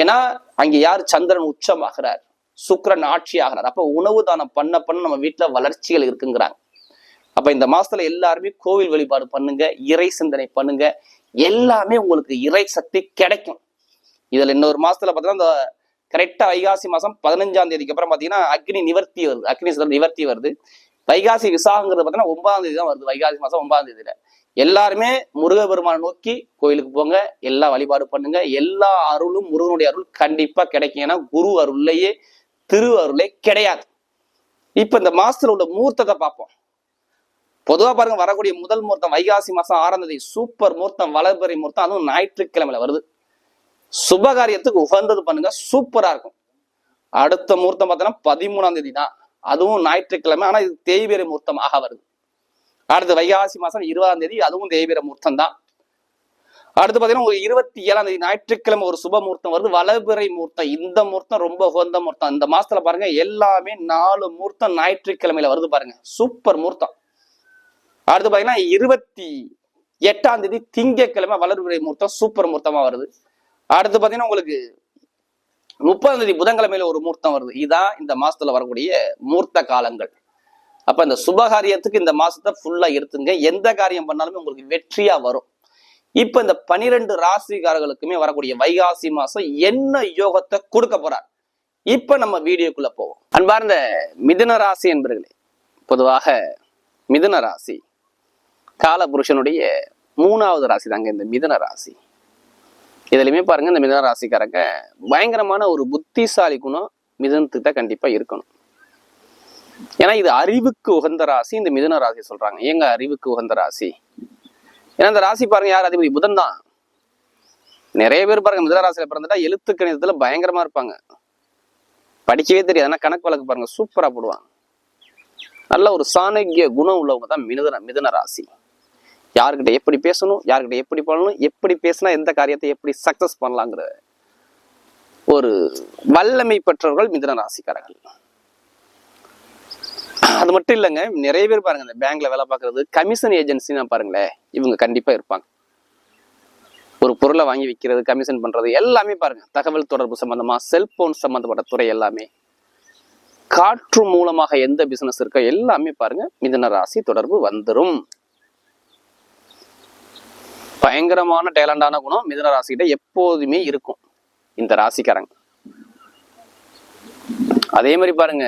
ஏன்னா அங்க யார் சந்திரன் உச்சமாகிறார்? சுக்கிரன் ஆட்சி ஆகிறார் அப்ப உணவு தானம் பண்ண பண்ண நம்ம வீட்டுல வளர்ச்சிகள் இருக்குங்கிறாங்க. அப்ப இந்த மாசத்துல எல்லாருமே கோவில் வழிபாடு பண்ணுங்க இறை சிந்தனை பண்ணுங்க. எல்லாமே உங்களுக்கு இறை சக்தி கிடைக்கும். இதுல இன்னொரு மாசத்துல பாத்தீங்கன்னா இந்த கரெக்டா வைகாசி மாசம் பதினஞ்சாம் தேதிக்கு அப்புறம் பாத்தீங்கன்னா அக்னி நிவர்த்தி வருது. அக்னி நிவர்த்தி வருது. வைகாசி விசாகங்கிறது பாத்தீங்கன்னா ஒன்பதாம் தேதி தான் வருது. வைகாசி மாசம் ஒன்பதாம் தேதியில. எல்லாருமே முருகபெருமானை நோக்கி கோயிலுக்கு போங்க எல்லா வழிபாடு பண்ணுங்க. எல்லா அருளும் முருகனுடைய அருள் கண்டிப்பா கிடைக்கும். ஏன்னா குரு அருள்லையே திரு அருளே கிடையாது. இப்ப இந்த மாசத்துல உள்ள மூர்த்தத்தை பார்ப்போம். பொதுவா பாருங்க வரக்கூடிய முதல் முகூர்த்தம் வைகாசி மாசம் ஆறாம் தேதி சூப்பர் முகூர்த்தம் வளர்பறை முகூர்த்தம் அதுவும் ஞாயிற்றுக்கிழமையில வருது. சுபகாரியத்துக்கு உகந்தது பண்ணுங்க சூப்பரா இருக்கும். அடுத்த முகூர்த்தம் பார்த்தோன்னா பதிமூணாம் தேதி தான் அதுவும் ஞாயிற்றுக்கிழமை ஆனா இது தேய்பிரை முகூர்த்தமாக வருது. அடுத்து வைகாசி மாசம் இருபதாம் தேதி அதுவும் தேய்பிரை முகூர்த்தம் தான் அடுத்து பார்த்தீங்கன்னா ஒரு இருபத்தி ஏழாம் தேதி ஞாயிற்றுக்கிழமை ஒரு சுப முகூர்த்தம் வருது. வலபிறை முகூர்த்தம் இந்த முகூர்த்தம் ரொம்ப உகந்த முகூர்த்தம் இந்த மாசத்துல பாருங்க எல்லாமே நாலு முகூர்த்தம் ஞாயிற்றுக்கிழமையில வருது பாருங்க. சூப்பர் முகூர்த்தம் அடுத்து பாத்தீங்கன்னா இருபத்தி எட்டாம் தேதி திங்கட்கிழமை வளர்பிறை முகூர்த்தம் சூப்பர் முகூர்த்தமா வருது. அடுத்து பாத்தீங்கன்னா உங்களுக்கு முப்பதாம் தேதி புதன்கிழமையில ஒரு முகூர்த்தம் வருது. இதுதான் இந்த மாசத்துல வரக்கூடிய மூர்த்த காலங்கள். அப்ப இந்த சுபகாரியத்துக்கு இந்த மாசத்தை ஃபுல்லா எடுத்துங்க. எந்த காரியம் பண்ணாலுமே உங்களுக்கு வெற்றியா வரும். இப்ப இந்த பனிரெண்டு ராசிக்காரர்களுக்குமே வரக்கூடிய வைகாசி மாசம் என்ன யோகத்தை கொடுக்க போறார்? இப்ப நம்ம வீடியோக்குள்ள போவோம். அன்பார்ந்த மிதுன ராசி என்பர்களே பொதுவாக மிதுன ராசி காலபுருஷனுடைய மூணாவது ராசி தாங்க இந்த மிதுன ராசி. இதுலயுமே பாருங்க இந்த மிதுன ராசிக்காரங்க பயங்கரமான ஒரு புத்திசாலி குணம் மிதனத்துக்கு தான் கண்டிப்பா இருக்கணும். ஏன்னா இது அறிவுக்கு உகந்த ராசி இந்த மிதுன ராசி சொல்றாங்க. ஏங்க அறிவுக்கு உகந்த ராசி? ஏன்னா இந்த ராசி பாருங்க யார் அதிபதி? புதன் தான். நிறைய பேர் பாருங்க மிதுன ராசியில பிறந்துட்டா எழுத்து கணிதத்துல பயங்கரமா இருப்பாங்க. படிக்கவே தெரியாது. ஆனா கணக்கு வழக்கு பாருங்க சூப்பரா போடுவாங்க. நல்ல ஒரு சாணக்கிய குணம் உள்ளவங்க தான் மிதுன மிதுன ராசி. யாருக்கிட்ட எப்படி பேசணும் யாருக்கிட்ட எப்படி பண்ணணும் எப்படி பேசினா எந்த காரியத்தை எப்படி சக்சஸ் பண்ணலாங்கிற ஒரு வல்லமை பெற்றவர்கள் மிதுன ராசிக்காரர்கள். அது மட்டும் இல்லைங்க நிறைய பேர் பாருங்க இந்த பேங்க்ல வேலை பார்க்கறது கமிஷன் ஏஜென்சினா பாருங்களேன் இவங்க கண்டிப்பா இருப்பாங்க. ஒரு பொருளை வாங்கி விற்கிறது கமிஷன் பண்றது எல்லாமே பாருங்க தகவல் தொடர்பு சம்பந்தமா செல்போன் சம்பந்தப்பட்ட துறை எல்லாமே. காற்று மூலமாக எந்த பிசினஸ் இருக்கோ எல்லாமே பாருங்க மிதன ராசி தொடர்பு வந்துடும் பயங்கரமான டேலண்டான குணம் மிதன ராசிகிட்ட எப்போதுமே இருக்கும் இந்த ராசிக்காரங்க. அதே மாதிரி பாருங்க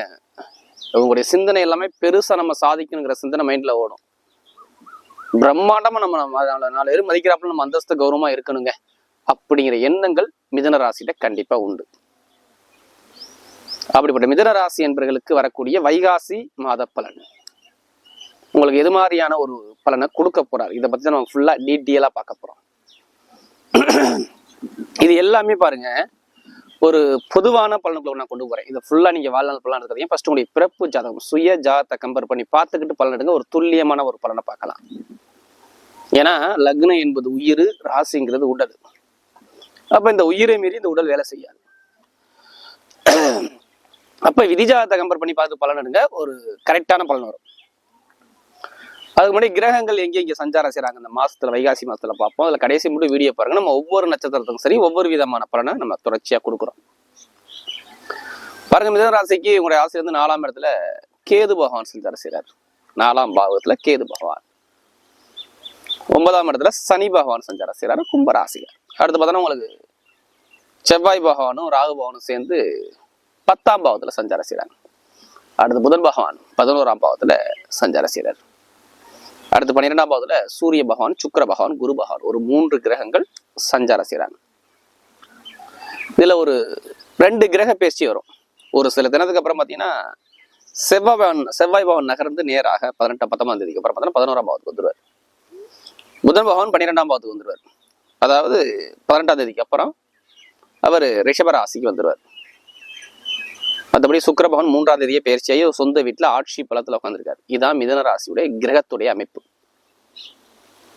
உங்களுடைய சிந்தனை எல்லாமே பெருசா நம்ம சாதிக்கணுங்கிற சிந்தனை மைண்ட்ல ஓடும். பிரம்மாண்டமா நம்ம நம்ம நாலு- பேர் மதிக்கிறாப்புல நம்ம அந்தஸ்து கௌரவமா இருக்கணுங்க. அப்படிங்கிற எண்ணங்கள் மிதன ராசியில கண்டிப்பா உண்டு. அப்படிப்பட்ட மிதன ராசி என்பவர்களுக்கு வரக்கூடிய வைகாசி மாத பலன். உங்களுக்கு எது மாதிரியான ஒரு பலனை கொடுக்க போறாரு? இதை பத்தி நம்ம ஃபுல்லா டீட்டெயிலா பார்க்க போறோம். இது எல்லாமே பாருங்க ஒரு பொதுவான பலனுக்குள்ள நான் கொண்டு போறேன். இதை ஃபுல்லா நீங்க வாழ்நாள் பலன் இருக்கிறதீங்க ஃபர்ஸ்ட் உங்களுடைய பிறப்பு ஜாதகம் சுய ஜாதத்தை கம்பேர் பண்ணி பார்த்துக்கிட்டு பலன் எடுங்க. ஒரு துல்லியமான ஒரு பலனை பார்க்கலாம். ஏன்னா லக்னம் என்பது உயிர் ராசிங்கிறது உடல். அப்ப இந்த உயிரை மீறி இந்த உடல் வேலை செய்யாது. அப்ப விதிஜாதத்தை கம்பேர் பண்ணி பார்த்து பலன் எடுங்க. ஒரு கரெக்டான பலன் வரும். அதுக்கு முன்னாடி கிரகங்கள் எங்க எங்கே சஞ்சாரம் செய்கிறாங்க இந்த மாசத்துல வைகாசி மாசத்துல பார்ப்போம். அதில் கடைசி மட்டும் வீடியோ பாருங்க. நம்ம ஒவ்வொரு நட்சத்திரத்துக்கும் சரி ஒவ்வொரு விதமான பலனை நம்ம தொடர்ச்சியாக கொடுக்குறோம். பாருங்க மிதன ராசிக்கு உங்களுடைய ஆசை வந்து நாலாம் இடத்துல கேது பகவான் சஞ்சாரம் செய்கிறார் நாலாம் பாவத்துல கேது பகவான். ஒன்பதாம் இடத்துல சனி பகவான் சஞ்சாரம் செய்றாரு கும்பராசிகர் அடுத்து பார்த்தோன்னா உங்களுக்கு செவ்வாய் பகவானும் ராகு பகவானும் சேர்ந்து பத்தாம் பாவத்துல சஞ்சாரம் செய்கிறார் அடுத்து புதன் பகவான் பதினோராம் பாவத்துல சஞ்சாரம் செய்கிறார் அடுத்து பன்னிரெண்டாம் பாவத்துல சூரிய பகவான் சுக்கிர பகவான் குரு பகவான். ஒரு மூன்று கிரகங்கள் சஞ்சாரம் செய்கிறாங்க இதுல ஒரு ரெண்டு கிரக பேச்சு வரும். ஒரு சில தினத்துக்கு அப்புறம் பாத்தீங்கன்னா செவ்வாய் பவன் செவ்வாய் பவன் நகர்ந்து நேராக பதினெட்டு பத்தொன்பதாம் தேதிக்கு அப்புறம் பார்த்தீங்கன்னா பதினோராம் பாவத்துக்கு புதன் பகவான் பன்னிரெண்டாம் பாவத்துக்கு வந்துடுவார் அதாவது பதினெட்டாம் தேதிக்கு அப்புறம் அவர் ரிஷபராசிக்கு வந்துடுவார் மற்றபடி சுக்கரபவன் மூன்றாம் தேதியை பயிற்சியாகி சொந்த வீட்டில் ஆட்சி பலத்தில் உட்காந்துருக்காரு இதான் மிதன ராசியுடைய கிரகத்துடைய அமைப்பு.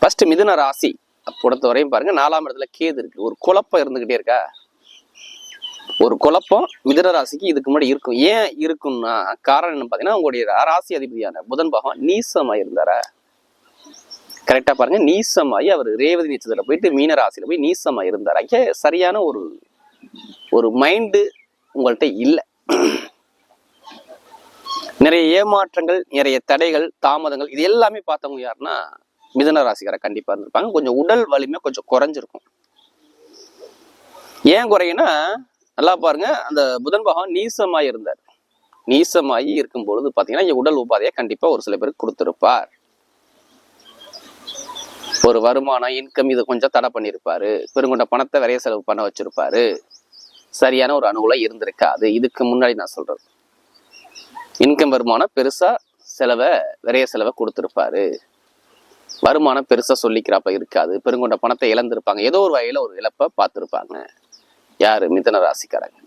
ஃபர்ஸ்ட் மிதன ராசி பொறுத்த வரையும் பாருங்க நாலாம் இடத்துல கேது இருக்கு. ஒரு குழப்பம் இருந்துகிட்டே இருக்கா? ஒரு குழப்பம் மிதுன ராசிக்கு இதுக்கு முன்னாடி இருக்கும். ஏன் இருக்கும்னா காரணம் என்ன பார்த்தீங்கன்னா உங்களுடைய ராசி அதிபதியான புதன் பகவான் நீசமா இருந்தாரா? கரெக்டா பாருங்க நீசமாயி அவர் ரேவதி நீச்சத்தில் போயிட்டு மீன ராசியில போய் நீசமா இருந்தார்? அங்கே சரியான ஒரு ஒரு மைண்டு உங்கள்கிட்ட இல்லை. நிறைய ஏமாற்றங்கள் நிறைய தடைகள் தாமதங்கள் இது எல்லாமே பார்த்தவங்க யாருன்னா மிதன ராசிக்கார இருந்திருப்பாங்க. கொஞ்சம் உடல் வலிமை கொஞ்சம் குறைஞ்சிருக்கும். ஏன் குறையுன்னா நல்லா பாருங்க அந்த புதன் பகவான் நீசமாய் இருந்தார். நீசமாயி இருக்கும் பொழுது பாத்தீங்கன்னா உடல் உபாதையை கண்டிப்பா ஒரு சில பேருக்கு கொடுத்துருப்பார். ஒரு வருமானம் இன்கம் இதை கொஞ்சம் தடை பண்ணியிருப்பாரு. பெருங்கொண்ட பணத்தை விரைய செலவு பண்ண வச்சிருப்பாரு. சரியான ஒரு அணுகுல இருந்திருக்காது. இதுக்கு முன்னாடி நான் சொல்றது. இன்கம் வருமானம் பெருசா செலவை விரைய செலவை கொடுத்துருப்பாரு. வருமானம் பெருசா சொல்லிக்கிறாப்ப இருக்காது. பெருங்கொண்ட பணத்தை இழந்திருப்பாங்க. ஏதோ ஒரு வகையில ஒரு இழப்பை பார்த்துருப்பாங்க. யாரு? மிதன ராசிக்காரங்க.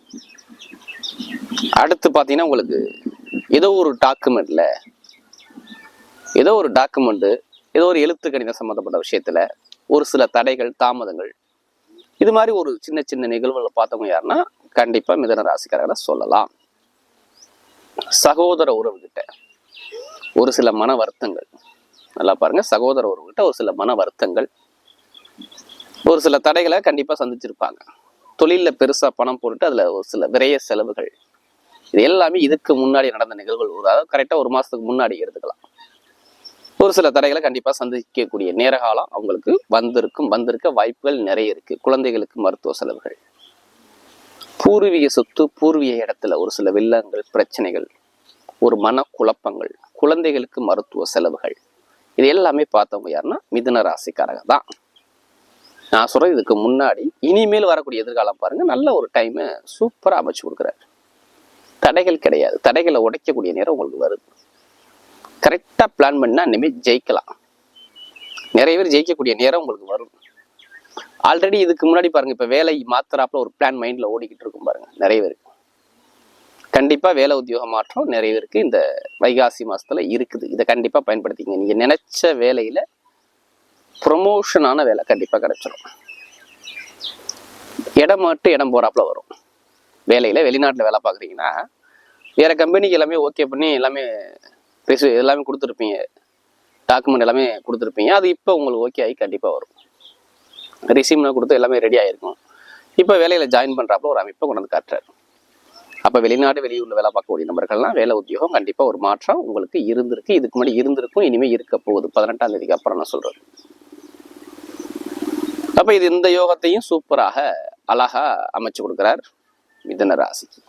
அடுத்து பார்த்தீங்கன்னா உங்களுக்கு ஏதோ ஒரு டாக்குமெண்ட்ல ஏதோ ஒரு டாக்குமெண்ட் ஏதோ ஒரு எழுத்து கணிதம் சம்மந்தப்பட்ட விஷயத்துல ஒரு சில தடைகள் தாமதங்கள் இது மாதிரி ஒரு சின்ன சின்ன நிகழ்வுகளை பார்த்தவங்க யாருன்னா கண்டிப்பாக மிதன ராசிக்காரர்களை சொல்லலாம். சகோதர உறவுகிட்ட ஒரு சில மன வருத்தங்கள். நல்லா பாருங்க சகோதர உறவுகிட்ட ஒரு சில மன வருத்தங்கள். ஒரு சில தடைகளை கண்டிப்பாக சந்திச்சிருப்பாங்க. தொழிலில் பெருசாக பணம் போட்டுட்டு அதில் ஒரு சில விரைய செலவுகள். இது எல்லாமே இதுக்கு முன்னாடி நடந்த நிகழ்வுகள். ஒரு அதாவது கரெக்டாக ஒரு மாதத்துக்கு முன்னாடி எடுத்துக்கலாம். ஒரு சில தடைகளை கண்டிப்பா சந்திக்கக்கூடிய நேரகாலம் அவங்களுக்கு வந்திருக்கும் வந்திருக்க வாய்ப்புகள் நிறைய இருக்கு. குழந்தைகளுக்கு மருத்துவ செலவுகள். பூர்வீக சொத்து பூர்வீக இடத்துல ஒரு சில வில்லங்கள் பிரச்சனைகள் ஒரு மன குழப்பங்கள் குழந்தைகளுக்கு மருத்துவ செலவுகள். இது எல்லாமே பார்த்தவங்க யாருன்னா மிதுன ராசிக்காரங்க தான். நான் சொல்றது இதுக்கு முன்னாடி இனிமேல் வரக்கூடிய எதிர்காலம் பாருங்க நல்ல ஒரு டைமை சூப்பரா அமைச்சு கொடுக்குறாரு. தடைகள் கிடையாது. தடைகளை உடைக்கக்கூடிய நேரம் உங்களுக்கு வருது. கரெக்டாக பிளான் பண்ணா இனிமேல் ஜெயிக்கலாம். நிறைய பேர் ஜெயிக்கக்கூடிய நேரம் உங்களுக்கு வரும். ஆல்ரெடி இதுக்கு முன்னாடி பாருங்க இப்போ வேலை மாத்துறாப்புல ஒரு பிளான் மைண்ட்ல ஓடிக்கிட்டு இருக்கும் பாருங்க நிறைய பேருக்கு கண்டிப்பாக வேலை உத்தியோக மாற்றம் நிறைய பேருக்கு இந்த வைகாசி மாசத்துல இருக்குது. இதை கண்டிப்பாக பயன்படுத்திங்க நீங்கள் நினச்ச வேலையில ப்ரொமோஷனான வேலை கண்டிப்பாக கிடைச்சிடும் இடம் மட்டும் இடம் போகிறாப்புல வரும். வேலையில வெளிநாட்டில் வேலை பார்க்குறீங்கன்னா வேற கம்பெனிக்கு எல்லாமே ஓகே பண்ணி எல்லாமே ரிசீவ் எல்லாமே கொடுத்துருப்பீங்க. டாக்குமெண்ட் எல்லாமே கொடுத்துருப்பீங்க. அது இப்போ உங்களுக்கு ஓகே ஆகி கண்டிப்பாக வரும். ரிசீவ்லாம் கொடுத்து எல்லாமே ரெடி ஆகிருக்கும் இப்போ வேலையில் ஜாயின் பண்ணுறாப்புல ஒரு அமைப்பை கொண்டு வந்து காட்டுறாரு. அப்போ வெளிநாடு வெளியூரில் வேலை பார்க்கக்கூடிய நபர்கள்லாம் வேலை உத்தியோகம் கண்டிப்பாக ஒரு மாற்றம் உங்களுக்கு இருந்திருக்கு. இதுக்கு முன்னாடி இருந்திருக்கும் இனிமேல் இருக்க போகுது. பதினெட்டாம் தேதிக்கு அப்புறம் நான் சொல்றது அப்போ இது இந்த யோகத்தையும் சூப்பராக அழகா அமைச்சு கொடுக்குறார் மிதன ராசிக்கு.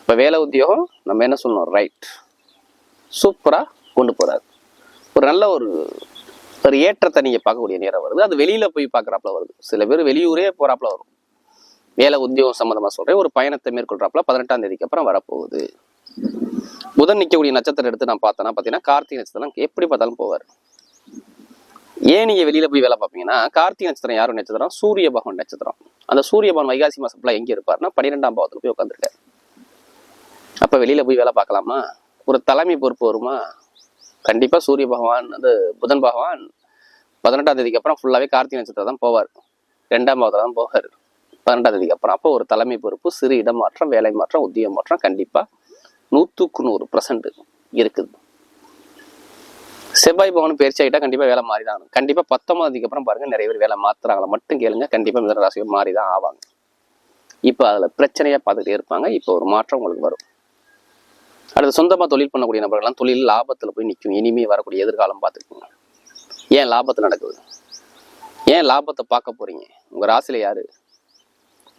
இப்போ வேலை உத்தியோகம் நம்ம என்ன சொல்லணும்? ரைட் சூப்பரா கொண்டு போறாரு. ஒரு நல்ல ஒரு ஒரு ஏற்றத்தை நீங்க பார்க்கக்கூடிய நேரம் வருது. அது வெளியில போய் பார்க்குறாப்புல வருது. சில பேர் வெளியூரே போறாப்புல வரும். வேலை உத்தியோகம் சம்மந்தமாக சொல்றேன். ஒரு பயணத்தை மேற்கொள்றாப்புல பதினெட்டாம் தேதிக்கு அப்புறம் வரப்போகுது. புதன் நிற்கக்கூடிய நட்சத்திரம் எடுத்து நான் பார்த்தேன்னா பார்த்தீங்கன்னா கார்த்திகை நட்சத்திரம் எப்படி பார்த்தாலும் போவார். ஏன் நீங்க வெளியில போய் வேலை பார்ப்பீங்கன்னா கார்த்திகை நட்சத்திரம் யாரும் நட்சத்திரம்? சூரிய பகவான் நட்சத்திரம். அந்த சூரிய பகவான் வைகாசி மாசத்துல எங்கே இருப்பாருன்னா பன்னிரெண்டாம் பாவத்தில் போய் உட்காந்துருக்காரு அப்ப வெளியில போய் வேலை பார்க்கலாமா? ஒரு தலைமை பொறுப்பு வருமா? கண்டிப்பாக சூரிய பகவான் அது புதன் பகவான் பதினெட்டாம் தேதிக்கு அப்புறம் ஃபுல்லாவே கார்த்திகை நட்சத்திரம் தான் போவார். ரெண்டாம் பாவத்தில் தான் போவார். பதினெட்டாம் தேதிக்கு அப்புறம் அப்போ ஒரு தலைமை பொறுப்பு சிறு இடமாற்றம் வேலை மாற்றம் உத்தியோக மாற்றம் கண்டிப்பாக நூற்றுக்கு நூறு பர்சன்ட் இருக்குது. செவ்வாய் பவன் பயிற்சி ஆகிட்டா கண்டிப்பாக வேலை மாறி தான் ஆகணும். கண்டிப்பா தேதிக்கு அப்புறம் பாருங்க நிறைய பேர் வேலை மாற்றுறாங்களா மட்டும் கேளுங்க. கண்டிப்பாக மிதன ராசிகள் மாறி தான் ஆவாங்க. இப்போ அதில் பிரச்சனையாக பார்த்துட்டே இருப்பாங்க. இப்போ ஒரு மாற்றம் உங்களுக்கு வரும். அடுத்து சொந்தமா தொழில் பண்ணக்கூடிய நபர்கள்லாம் தொழில் லாபத்துல போய் நிற்கும் இனிமே வரக்கூடிய எதிர்காலம் பார்த்துக்கோங்க. ஏன் லாபத்து நடக்குது? ஏன் லாபத்தை பார்க்க போறீங்க? உங்க ராசியில யாரு?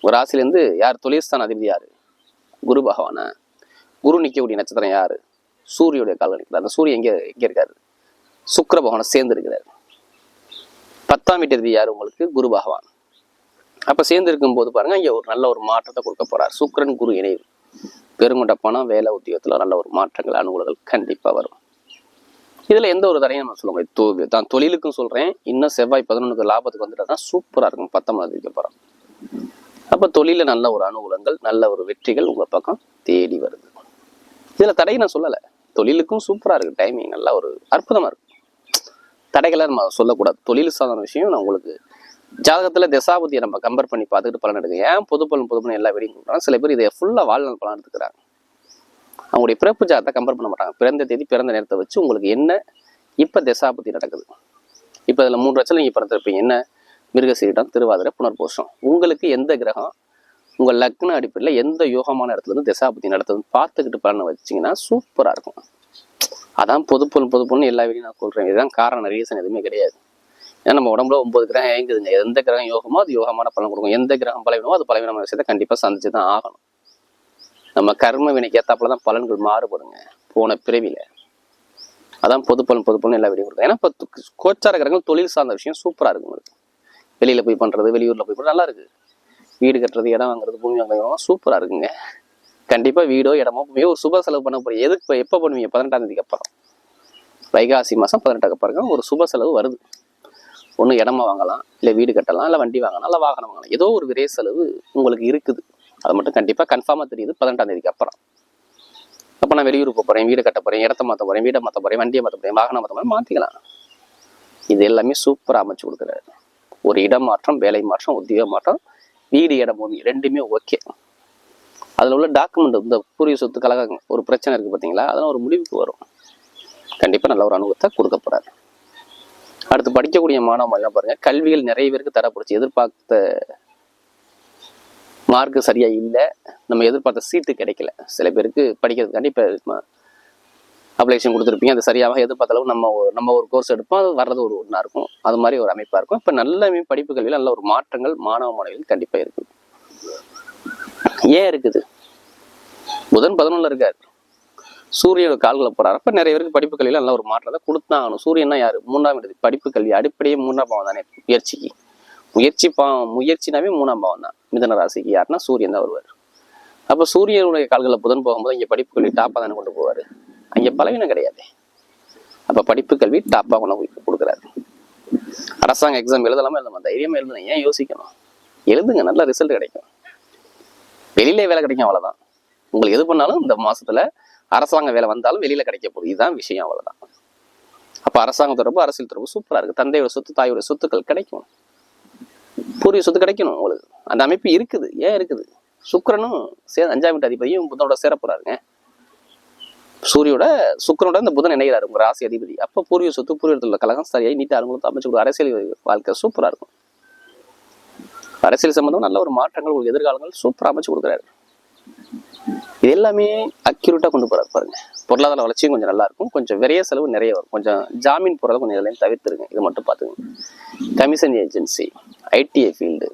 உங்க ராசிலேருந்து இருந்து யார் தொழில்ஸ்தான அதிபதி யாரு? குரு பகவானா. குரு நிற்கக்கூடிய நட்சத்திரம் யாரு? சூரியோடைய காலம் நிற்கிறார் அந்த சூரியன் எங்கே எங்க இருக்காரு? சுக்கர பகவானை சேர்ந்து இருக்கிறார். பத்தாம் வீட்டு அதிபதி யாரு உங்களுக்கு? குரு பகவான். அப்ப சேர்ந்து இருக்கும்போது பாருங்கள் பாருங்க இங்க ஒரு நல்ல ஒரு மாற்றத்தை கொடுக்க போகிறார் சுக்கரன் குரு இணைவு. பெருங்கொண்ட பணம் வேலை உத்தியோகத்தில் நல்ல ஒரு மாற்றங்கள் அனுகூலங்கள் கண்டிப்பாக வரும். இதில் எந்த ஒரு தடையும் நான் சொல்லுங்க தான் தொழிலுக்கும் சொல்கிறேன் இன்னும் செவ்வாய் பதினொன்றுக்கு லாபத்துக்கு வந்துட்டா தான் சூப்பராக இருக்கும். பத்தொன்பது வைக்க அப்புறம் அப்போ தொழிலில் நல்ல ஒரு அனுகூலங்கள் நல்ல ஒரு வெற்றிகள் உங்கள் பக்கம் தேடி வருது. இதில் தடையை நான் சொல்லலை. தொழிலுக்கும் சூப்பராக இருக்குது டைமிங் நல்லா ஒரு அற்புதமாக இருக்கும் தடைகளை நம்ம சொல்லக்கூடாது. தொழில் சாதாரண விஷயம் நான் உங்களுக்கு ஜாதகத்துல தசாபதியை நம்ம கம்பேர் பண்ணி பார்த்துக்கிட்டு பலன் எடுக்க ஏன் பொது பலன் பொது பலன் எல்லா வீடியும் கொடுக்குறாங்க? சில பேர் இதை ஃபுல்லாக வாழ்நாள் பலன் எடுத்துக்கிறாங்க. அவங்களுடைய பிறப்பு ஜாதகத்தை கம்பேர் பண்ண மாட்டாங்க. பிறந்த தேதி பிறந்த நேரத்தை வச்சு உங்களுக்கு என்ன இப்போ தசாபதி நடக்குது? இப்போ இதில் மூன்று லட்சம் நீங்க பிறந்திருப்பீங்க. என்ன? மிருகசீரிடம் திருவாதிரை புனர்போஷம் உங்களுக்கு எந்த கிரகம் உங்கள் லக்ன அடிப்படையில் எந்த யோகமான இடத்துல இருந்து தசாபதி நடத்துதுன்னு பார்த்துக்கிட்டு பலனை வச்சீங்கன்னா சூப்பராக இருக்கும். அதான் பொது பொருள் பொது பொண்ணு எல்லா வேலையும் நான் சொல்கிறேன் இதுதான் காரணம். ரீசன் எதுவுமே கிடையாது. ஏன்னா நம்ம உடம்புல ஒன்பது கிரகம் இயங்குதுங்க. எந்த கிரகம் யோகமோ அது யோகமான பலன் கொடுக்கும். எந்த கிரகம் பலவீனமோ அது பலவீனமான விஷயத்தை கண்டிப்பாக சந்திச்சு தான் ஆகணும். நம்ம கர்ம வினைக்கு ஏற்றாப்புல தான் பலன்கள் மாறுபடுங்க. போன பிறவியில். அதான் பொது பலன் பொது பலன் எல்லா வெளியே கொடுக்கும் ஏன்னா இப்போ கோச்சார கிரகங்கள் தொழில் சார்ந்த விஷயம் சூப்பராக இருக்கும் உங்களுக்கு. வெளியில் போய் பண்ணுறது வெளியூரில் போய் நல்லா இருக்குது வீடு கட்டுறது இடம் வாங்குறது பூமி வாங்குறது சூப்பராக இருக்குங்க. கண்டிப்பாக வீடோ இடமோ பூமியோ ஒரு சுப செலவு பண்ண போகிறீங்க எதுக்கு இப்போ எப்போ பண்ணுவீங்க? பதினெட்டாம் தேதிக்கு அப்புறம். வைகாசி மாதம் பதினெட்டுக்கு அப்புறம் ஒரு சுப செலவு வருது. ஒன்று இடமா வாங்கலாம் இல்லை வீடு கட்டலாம் இல்லை வண்டி வாங்கலாம் இல்லை வாகனம் வாங்கலாம். ஏதோ ஒரு விரை செலவு உங்களுக்கு இருக்குது. அது மட்டும் கண்டிப்பாக கன்ஃபார்மாக தெரியுது பதினெட்டாம் தேதிக்கு அப்புறம். அப்போ நான் வெளியூர் போக போகிறேன் வீடு கட்ட போகிறேன் இடத்த மாற்ற போகிறேன் வீடை மாற்ற போகிறேன் வண்டியை மாற்ற போகிறேன் வாகனம் மாற்ற போகிறேன் மாற்றிக்கலாம் இது எல்லாமே சூப்பராக அமைச்சு கொடுக்குறாரு. ஒரு இடம் மாற்றம் வேலை மாற்றம் உத்தியோக மாற்றம் வீடு இடம் பூமி ரெண்டுமே ஓகே அதில் உள்ள டாக்குமெண்ட் இந்த பூர்வீக சொத்து கலகம் ஒரு பிரச்சனை இருக்குது பார்த்தீங்களா அதெல்லாம் ஒரு முடிவுக்கு வரும். கண்டிப்பாக நல்ல ஒரு அனுபவத்தை கொடுக்க போகிறாரு அடுத்து படிக்கக்கூடிய மாணவ பாருங்க. கல்விகள் நிறைய பேருக்கு தரப்படுச்சு எதிர்பார்த்த மார்க் சரியா இல்லை. நம்ம எதிர்பார்த்த சீட்டு கிடைக்கல. சில பேருக்கு படிக்கிறதுக்காண்டி இப்போ அப்ளிகேஷன் கொடுத்துருப்பீங்க. அது சரியாக எதிர்பார்த்த அளவு நம்ம ஒரு- நம்ம ஒரு கோர்ஸ் எடுப்போம். அது வர்றது ஒரு ஒன்றா இருக்கும். அது மாதிரி ஒரு அமைப்பா இருக்கும். இப்போ நல்ல படிப்பு கல்வியில் நல்ல ஒரு மாற்றங்கள் மாணவ மாணவிகள் கண்டிப்பா இருக்குது. ஏன் இருக்குது? புதன் பதினொன்றில் இருக்காரு. சூரியனோட கால்களை போறாரு. அப்ப நிறைய பேருக்கு படிப்பு கல்வியில நல்ல ஒரு மாற்றத்தை கொடுத்தான் ஆகணும் சூரியன்னா யாரு? மூன்றாம் இடத்து படிப்பு கல்வி. அடிப்படையே மூன்றாம் பாவம் தானே. முயற்சிக்கு. முயற்சி பாவம் முயற்சினாவே மூணாம் பாவம் தான். மிதன ராசிக்கு யாருன்னா சூரியன் தான் வருவார். அப்ப சூரியனுடைய கால்களை புதன் போகும்போது இங்க படிப்பு கல்வி டாப்பா தானே கொண்டு போவாரு. அங்க பலவீனம் கிடையாது. அப்ப படிப்பு கல்வி டாப்பா கொண்டு கொடுக்குறாரு. அரசாங்க எக்ஸாம் எழுதலாமா எழுதலாம்? தைரியமா எழுதுங்க. ஏன் யோசிக்கணும்? எழுதுங்க. நல்ல ரிசல்ட் கிடைக்கும். வெளியிலே வேலை கிடைக்கும். அவ்வளவுதான். உங்களுக்கு எது பண்ணாலும் இந்த மாசத்துல அரசாங்க வேலை வந்தாலும் வெளியில கிடைக்க போகுது. இதுதான் விஷயம் அவ்வளவுதான். அப்ப அரசாங்க தொடர்பு அரசியல் தொடர்பு சூப்பரா இருக்கு. தந்தையோட சொத்து தாயோட சொத்துக்கள் கிடைக்கும் பூர்வீக சொத்து கிடைக்கணும் உங்களுக்கு அந்த அமைப்பு இருக்குது. ஏன் இருக்குது? சுக்கரனும் சே அஞ்சாம் வீட்டு அதிபதியும் புதனோட சேரப்போறாருங்க சூரியோட சுக்கரனோட இந்த புதன் இணைகிறார் உங்க ராசி அதிபதி. அப்ப பூர்வீக சொத்து பூர்வீகத்தில் உள்ள கழகம் சரியாக நீட்டாக அவங்களுக்கு அமைச்சு கொடுக்கும் அரசியல் வாழ்க்கை சூப்பரா இருக்கும். அரசியல் சம்பந்தம் நல்ல ஒரு மாற்றங்கள் உங்களுக்கு எதிர்காலங்கள் சூப்பராக அமைச்சு கொடுக்குறாரு. இது எல்லாமே அக்யூரேட்டாக கொண்டு போகிறது பாருங்க. பொருளாதார வளர்ச்சியும் கொஞ்சம் நல்லா இருக்கும். கொஞ்சம் விரைய செலவு நிறைய வரும். கொஞ்சம் ஜாமீன் போகிறத கொஞ்சம் இதெல்லாம் தவிர்த்துருங்க. இது மட்டும் பார்த்துங்க commission agency ITI field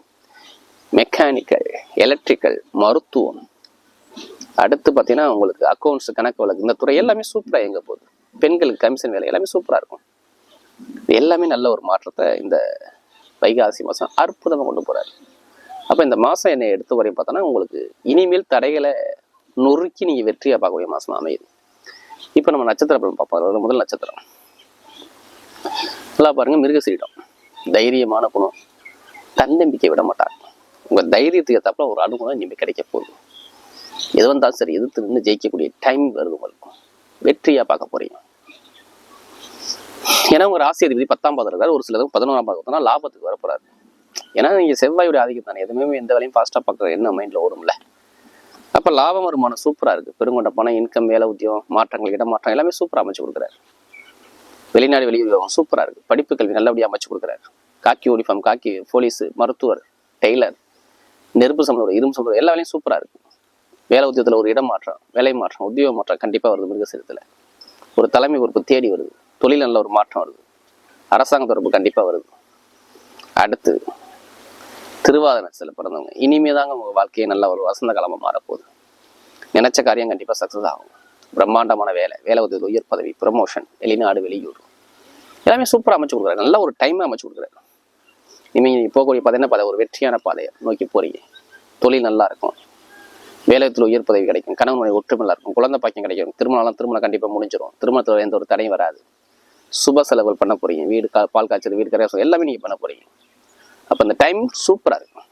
mechanical electrical மருத்துவம். அடுத்து பார்த்தீங்கன்னா உங்களுக்கு அக்கௌண்ட்ஸ் கணக்கு வழக்கு இந்த துறை எல்லாமே சூப்பராக எங்கே போகுது. பெண்களுக்கு கமிஷன் வேலை எல்லாமே சூப்பராக இருக்கும். இது எல்லாமே நல்ல ஒரு மாற்றத்தை இந்த வைகாசி மாதம் அற்புதமாக கொண்டு போகிறாரு அப்போ இந்த மாதம் என்னை எடுத்து வரையும் பார்த்தோன்னா உங்களுக்கு இனிமேல் தடைகளை நொறுக்கி நீங்கள் வெற்றியாக பார்க்கக்கூடிய மாதமாக அமையுது. இப்போ நம்ம நட்சத்திர பலன் பார்ப்போம். முதல் நட்சத்திரம். நல்லா பாருங்க மிருகசீடம் தைரியமான குணம். தன்னம்பிக்கை விட மாட்டாங்க. உங்கள் தைரியத்துக்கு தப்பில் ஒரு அனுகுணம் இனிமேல் கிடைக்க போகுது. எது வந்தாலும் சரி எதிர்த்து நின்று ஜெயிக்கக்கூடிய டைம் வருது உங்களுக்கு. வெற்றியாக பார்க்க போறீங்க. ஏன்னா உங்க ராசி அதிபதி பத்தாம் பாதம் இருக்காரு. ஒரு சிலருக்கு பதினோராம் பாதம் பார்த்தா லாபத்துக்கு வரப்போறாரு. ஏன்னா நீங்க செவ்வாயுடைய ஆதிக்கம் தானே. எதுவுமே எந்த வேலையும் ஃபாஸ்ட்டாக பார்க்குற என்ன மைண்டில் ஓடும்ல. அப்போ லாபம் வருமானம் சூப்பராக இருக்கு. பெருங்கொண்ட பணம் இன்கம் வேலை உத்தியோகம் மாற்றங்கள் இடமாற்றம் எல்லாமே சூப்பராக அமைச்சு கொடுக்குறாரு. வெளிநாடு வெளியுறவு சூப்பராக இருக்கு. படிப்பு கல்வி நல்லபடியாக அமைச்சு கொடுக்குறாரு. காக்கி யூனிஃபார்ம் காக்கி போலீஸ் மருத்துவர் டெய்லர் நெருப்பு சம்பந்தம் இரும்பு சம்பந்தம் எல்லா வேலையும் சூப்பராக இருக்கு. வேலை உத்தியத்தில் ஒரு இடம் மாற்றம் வேலை மாற்றம் உத்தியோக மாற்றம் கண்டிப்பாக வருது மிருகசீரத்தில் ஒரு தலைமை பொறுப்பு தேடி வருது. தொழில் நல்ல ஒரு மாற்றம் வருது. அரசாங்க தொடர்பு கண்டிப்பாக வருது. அடுத்து திருவாத நட்சத்திரத்தில் பிறந்தவங்க. இனிமே தாங்க உங்கள் வாழ்க்கையை நல்ல ஒரு வசந்த காலமாக மாறப்போகுது. நினைச்ச காரியம் கண்டிப்பாக சக்ஸஸ் ஆகும். பிரம்மாண்டமான வேலை. வேலை உதவி உயர் பதவி ப்ரமோஷன் வெளிநாடு வெளியூர். எல்லாமே சூப்பராக அமைச்சு கொடுக்குறாரு. நல்ல ஒரு டைம் அமைச்சு கொடுக்குறாரு. இனிமேல் நீ போகக்கூடிய பாதைன்னா பாதை ஒரு வெற்றியான பாதையை நோக்கி போறீங்க. தொழில் நல்லா இருக்கும். வேலையத்தில் உயர் பதவி கிடைக்கும். கணவன் மனைவி ஒற்றுமையாக இருக்கும். குழந்தை பாக்கியம் கிடைக்கும். திருமணம்லாம் திருமணம் கண்டிப்பாக முடிஞ்சிடும் திருமணத்தில் எந்த ஒரு தடையும் வராது. சுப செலவுகள் பண்ண போறீங்க. வீடு கா பால் காய்ச்சல் வீடு கரையாசம் எல்லாமே நீங்கள் பண்ண போறீங்க. அப்போ இந்த டைம் சூப்பராக இருக்கும்.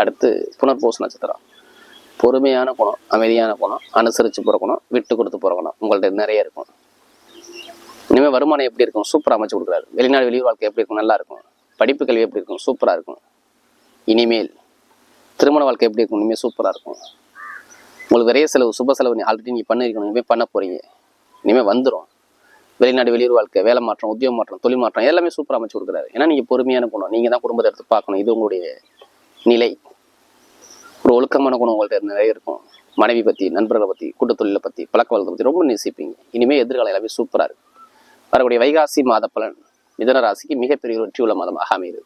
அடுத்து புனர்பூச நட்சத்திரம் பொறுமையான குணம் அமைதியான குணம் அனுசரித்து பிறக்கணும் குணம் விட்டு கொடுத்து பிறக்கணும் குணம் உங்கள்ட்ட நிறைய இருக்கும். இனிமேல் வருமானம் எப்படி இருக்கும்? சூப்பராக அமைச்சு கொடுக்குறாரு. வெளிநாடு வெளியூர் வாழ்க்கை எப்படி இருக்கும்? நல்லா இருக்கும். படிப்பு கல்வி எப்படி இருக்கும்? சூப்பராக இருக்கும். இனிமேல் திருமண வாழ்க்கை எப்படி இருக்கும்? இனிமேல் சூப்பராக இருக்கும். உங்களுக்கு விரைய செலவு சுப செலவு ஆல்ரெடி நீங்கள் பண்ணிருக்கணும். இனிமேல் பண்ண போகிறீங்க இனிமேல் வந்துடும் வெளிநாடு வெளியூர் வாழ்க்கை வேலை மாற்றம் உத்தியோக மாற்றம் தொழில் மாற்றம் எல்லாமே சூப்பராக அமைச்சு கொடுக்குறாரு. ஏன்னா நீங்கள் பொறுமையான குணம். நீங்கள் தான் குடும்பத்தை எடுத்து பார்க்கணும். இது உங்களுடைய நிலை. ஒரு ஒழுக்கமான குணம் உங்கள்கிட்ட நிறைய இருக்கும். மனைவி பற்றி நண்பர்களை பற்றி கூட்டத்தொழிலை பற்றி பழக்க வழக்கத்தை பற்றி ரொம்ப நேசிப்பீங்க. இனிமேல் எதிர்காலம் எல்லாமே சூப்பராக இருக்கும். வரக்கூடிய வைகாசி மாத பலன் மிதன ராசிக்கு மிகப்பெரிய ஒரு வெற்றியுள்ள மாதமாக அமையுது